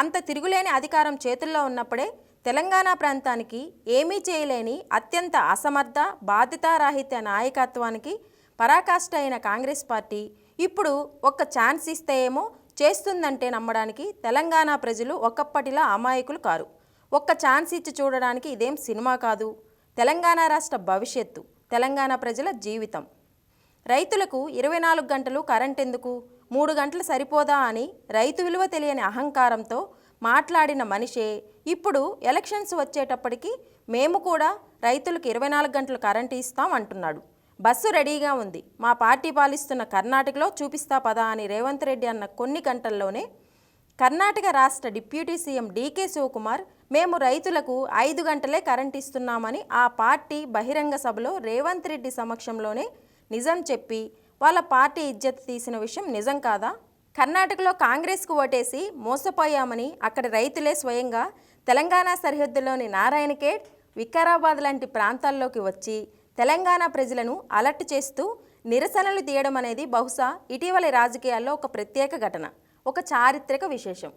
అంత తిరుగులేని అధికారం చేతుల్లో ఉన్నప్పుడే తెలంగాణ ప్రాంతానికి ఏమీ చేయలేని అత్యంత అసమర్థ బాధ్యతారాహిత్య నాయకత్వానికి పరాకాష్ట అయిన కాంగ్రెస్ పార్టీ ఇప్పుడు ఒక్క ఛాన్స్ ఇస్తే ఏమో చేస్తుందంటే నమ్మడానికి తెలంగాణ ప్రజలు ఒకప్పటిలా అమాయకులు కారు. ఒక్క ఛాన్స్ ఇచ్చి చూడడానికి ఇదేం సినిమా కాదు. తెలంగాణ రాష్ట్ర భవిష్యత్తు తెలంగాణ ప్రజల జీవితం. రైతులకు ఇరవై నాలుగు గంటలు కరెంట్ ఎందుకు? మూడు గంటలు సరిపోదా అని రైతు విలువ తెలియని అహంకారంతో మాట్లాడిన మనిషే ఇప్పుడు ఎలక్షన్స్ వచ్చేటప్పటికి మేము కూడా రైతులకు ఇరవై నాలుగు గంటలు కరెంటు ఇస్తాం అంటున్నాడు. బస్సు రెడీగా ఉంది. మా పార్టీ పాలిస్తున్న కర్ణాటకలో చూపిస్తా పదా అని రేవంత్ రెడ్డి అన్న కొన్ని గంటల్లోనే కర్ణాటక రాష్ట్ర డిప్యూటీ సీఎం డీకే శివకుమార్ మేము రైతులకు ఐదు గంటలే కరెంట్ ఇస్తున్నామని ఆ పార్టీ బహిరంగ సభలో రేవంత్ రెడ్డి సమక్షంలోనే నిజం చెప్పి వాళ్ళ పార్టీ ఇజ్జత్ తీసిన విషయం నిజం కాదా? కర్ణాటకలో కాంగ్రెస్కు ఓటేసి మోసపోయామని అక్కడి రైతులే స్వయంగా తెలంగాణ సరిహద్దులోని నారాయణఖేడ్ వికారాబాద్ లాంటి ప్రాంతాల్లోకి వచ్చి తెలంగాణ ప్రజలను అలర్ట్ చేస్తూ నిరసనలు తీయడం అనేది బహుశా ఇటీవలి రాజకీయాల్లో ఒక ప్రత్యేక ఘటన ఒక చారిత్రక విశేషం.